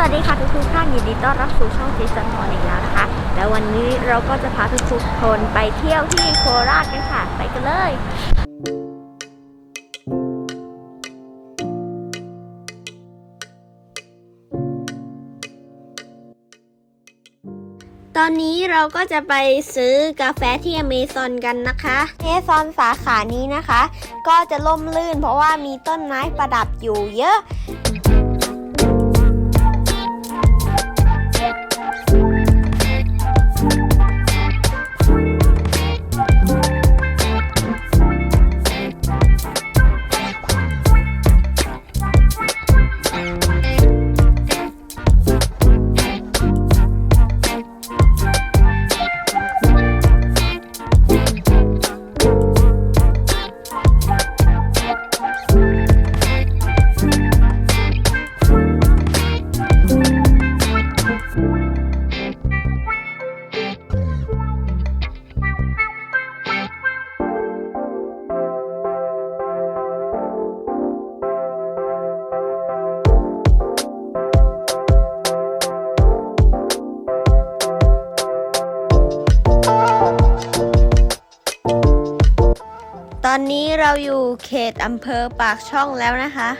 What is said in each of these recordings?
วัสดีค่ะทุกทุกท่านยินดีต้อนรับสู่ช่องเจสันพรอีกแล้วนะคะแล้ววันนี้เราก็จะพาทุกๆคนไปเที่ยวที่โคราชกันค่ะ ไปกันเลยตอนนี้เราก็จะไปซื้อกาแฟที่อเมซอนกันนะคะอเมซอนสาขานี้นะคะ ก็จะล่มลื่นเพราะว่ามีต้นไม้ประดับอยู่เยอะ อนนี้เราอยู่เขตอำเภอปากช่องแล้วนะคะ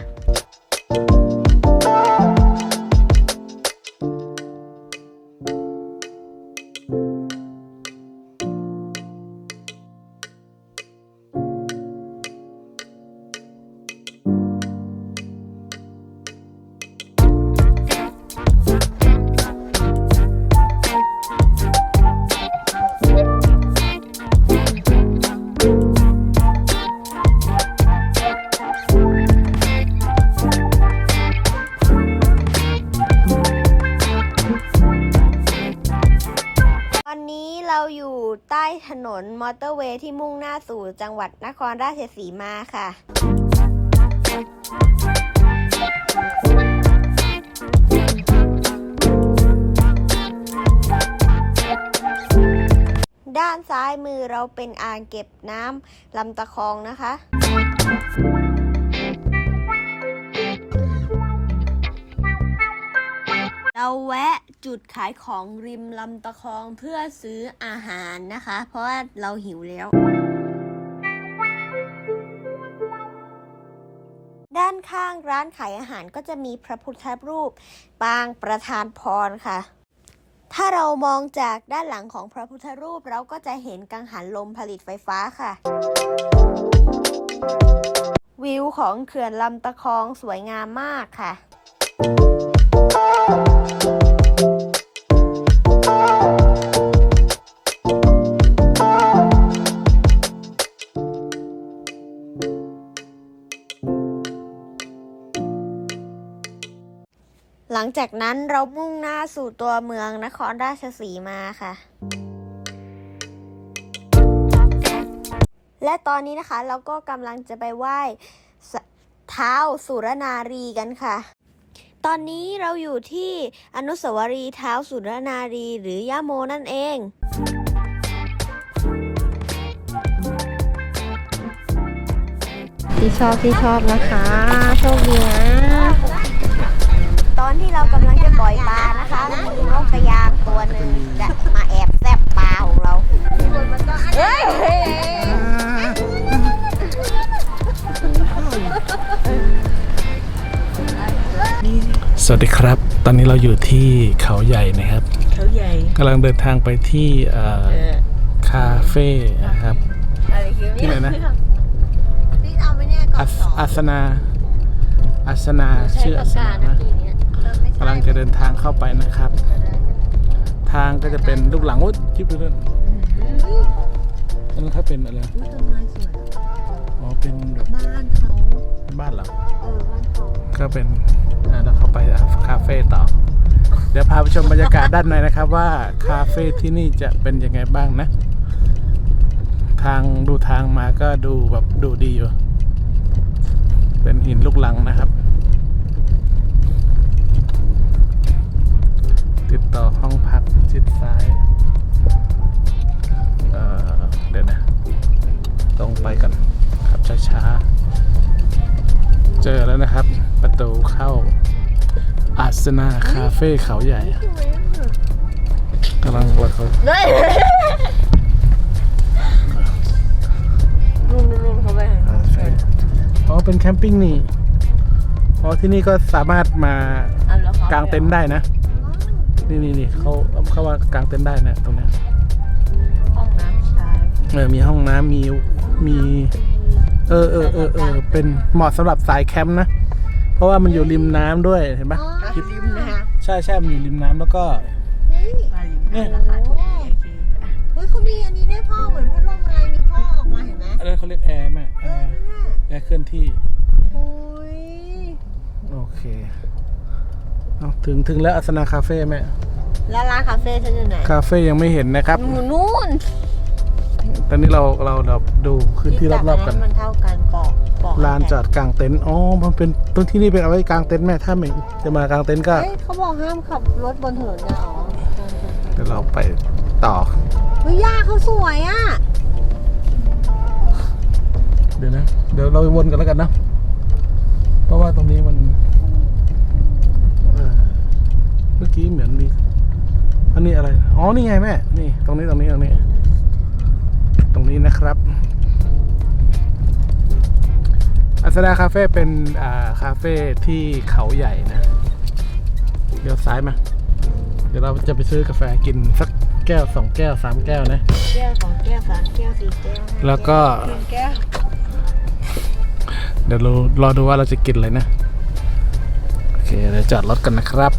เราอยู่ใต้ถนนมอเตอร์เวย์ที่มุ่งหน้าสู่จังหวัดนครราชสีมาค่ะ ด้านซ้ายมือเราเป็นอ่างเก็บน้ำลำตะคองนะคะเราแวะ จุดขายของริมลำตะคองเพื่อซื้ออาหารนะคะ เพราะว่าเราหิวแล้ว ด้านข้างร้านขายอาหารก็จะมีพระพุทธรูปปางประธานพรค่ะ ถ้าเรามองจากด้านหลังของพระพุทธรูปเราก็จะเห็นกังหันลมผลิตไฟฟ้าค่ะวิวของเขื่อนลำตะคองสวยงามมากค่ะ ลังจากนั้นเรามุ่งหน้าสู่ตัวเมืองนครราชสีมาค่ะ และตอนนี้นะคะเราก็กำลังจะไปไหว้เท้าสุรนารีกันค่ะ ตอนนี้เราอยู่ที่อนุสาวรีย์เท้าสุรนารีหรือย่าโมนั่นเองที่ชอบที่ชอบนะคะ โชคดีนะ ปล่อยปลานะคะมีนกกระยางตัวหนึ่งจะมาแอบแซบปลาของเราเฮ้ยสวัสดีครับ ตอนนี้เราอยู่ที่เขาใหญ่นะครับ เขาใหญ่กำลังเดินทางไปที่เอ่อคาเฟ่นะครับอะไรคือที่ไหนนะนี่เอาไหมเนี่ยก่ออันสสองอาสนาอาสนาชื่ออาสนานะ กำลังจะเดินทางเข้าไปนะครับ ทางก็จะเป็นลูกหลังโอ้ยจิ๊บดูด้วยอันนั้นเขาเป็นอะไรต้นไม้สวยอ๋อเป็นแบบบ้านเขาบ้านเหรอเออบ้านเขาก็เป็นอ่าแล้วเข้าไปคาเฟ่ต่อ เดี๋ยวพาไปชมบรรยากาศด้านในนะครับ ว่าคาเฟ่ที่นี่จะเป็นยังไงบ้างนะ ทางดูทางมาก็ดูแบบดูดีอยู่ เป็นหินลูกลังนะครับ ติดต่อห้องพักชิดซ้าย เอ่อ เดี๋ยวนะ ตรงไปกันครับช้าๆ เจอแล้วนะครับ ประตูเข้า อาสนาคาเฟ่เขาใหญ่สวยกำลังรถเขาเฮ้ยนู่นนู่นเขาไปอ่าใช่อ๋อ เป็นแคมปิ้งนี่ อ๋อ ที่นี่ก็สามารถมาอันแล้วเขากางเต็นท์ได้นะ นี่นี่นี่เขาเขาว่ากางเต็นท์ได้นะตรงเนี้ยห้องน้ำชายเออมีห้องน้ำมีมี เออเออเออเออเป็นเหมาะสำหรับสายแคมป์นะ เพราะว่ามันอยู่ริมน้ำด้วยเห็นปะริมนะฮะใช่ใช่มันอยู่ริมน้ำแล้วก็ริมนะราคาถูกดีโอเคเฮ้ยเขามีอันนี้ด้วยพ่อเหมือนพัดลมอะไรมีท่อออกมาเห็นไหมอะไรเขาเรียกแอร์แม่แอร์แอร์เคลื่อนที่โอ้ยโอเค เอาถึงถึงแล้วอัสนาคาเฟ่แม่แล้วร้านคาเฟ่ฉันอยู่ไหนคาเฟ่ยังไม่เห็นนะครับหนูนู่นตอนนี้เราเราเราดูพื้นที่รอบๆกัน มันเท่ากันปอกปอกลานจอดกลางเต็นท์อ๋อมันเป็นตรงที่นี่เป็นเอาไว้กลางเต็นท์แม่ถ้าไม่จะมากลางเต็นท์ก็เฮ้ยเขาบอกห้ามขับรถบนถนนนะอ๋อเดี๋ยวเราไปต่อเฮ้ยย่าเขาสวยอะเดี๋ยวนะ เดี๋ยวเราวนกันแล้วกันนะ เพราะว่าตรงนี้มันเอ่อเมื่อกี้เหมือนมี อันนี้ อะไรอ๋อ นี่ไงแม่ นี่ ตรงนี้ ตรงนี้ ตรงนี้ ตรงนี้นะครับ อัสดาคาเฟ่เป็น อ่า คาเฟ่ที่เขาใหญ่นะ เดี๋ยวซ้ายมา เดี๋ยวเราจะไปซื้อกาแฟกินสักแก้วสองแก้วสามแก้วนะ แก้วสองแก้วสามแก้วสี่แก้วห้าแล้วก็หนึ่งแก้วเดี๋ยวเรารอดูว่าเราจะกินอะไรนะ โอเค เดี๋ยวจอดรถกันนะครับ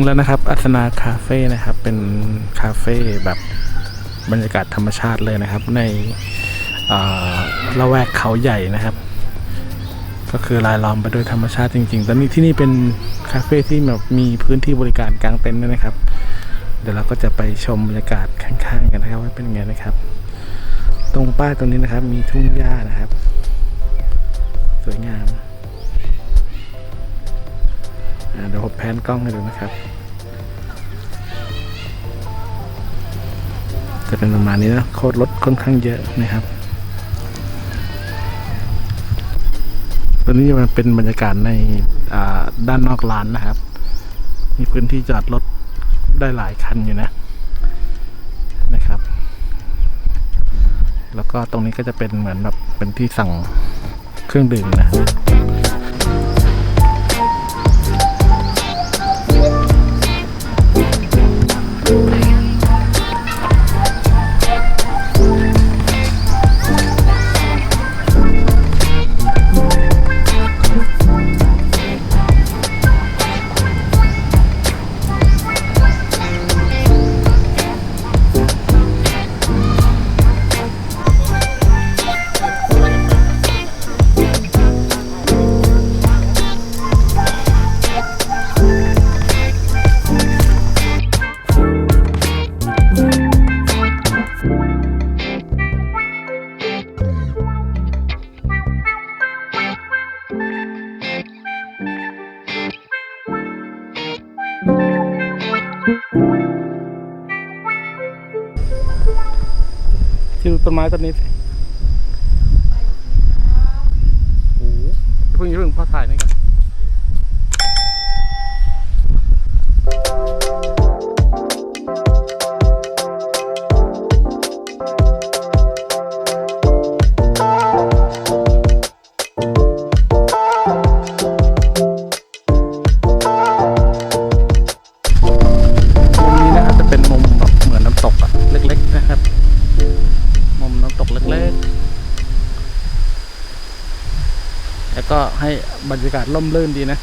งแล้วนะครับ อัศนาคาเฟ่นะครับ เป็นคาเฟ่แบบบรรยากาศธรรมชาติเลยนะครับ ในละแวกเขาใหญ่นะครับ ก็คือรายล้อมไปด้วยธรรมชาติจริงๆตอนนี้ที่นี่เป็นคาเฟ่ที่แบบมีพื้นที่บริการกลางเต็นท์ด้วยนะครับ เดี๋ยวเราก็จะไปชมบรรยากาศข้างๆกันนะครับว่าเป็นยังไงนะครับ ตรงป้ายตรงนี้นะครับมีทุ่งหญ้านะครับ สวยงาม เดี๋ยวผมแพนกล้องให้ดูนะครับ จะเป็นประมาณนี้นะโคตรรถค่อนข้างเยอะนะครับตัวนี้มันเป็นบรรยากาศในด้านนอกร้านนะครับ มีพื้นที่จอดรถได้หลายคันอยู่นะนะครับ แล้วก็ตรงนี้ก็จะเป็นเหมือนแบบเป็นที่สั่งเครื่องดื่มนะ ต้นไม้ต้นนี้สิากาศร่มรื่นดีนะ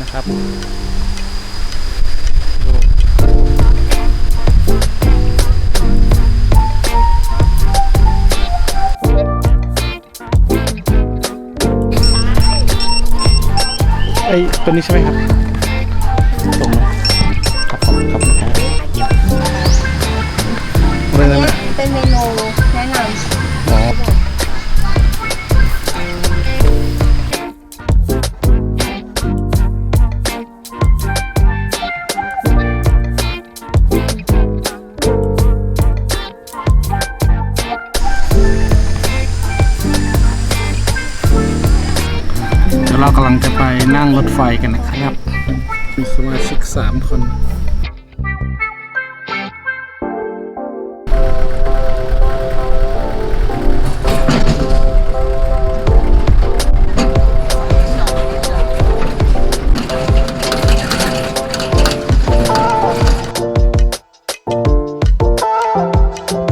นะครับไอ้ตัวนี้ใช่ไหมครับ เรากำลังจะไปนั่งรถไฟกันนะครับ มีสมาชิกสามคน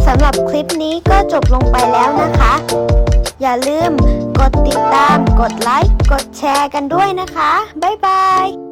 สำหรับคลิปนี้ก็จบลงไปแล้วนะคะ อย่าลืมกดติดตาม กดไลค์ ร์กันด้วยนะคะ บ๊ายบาย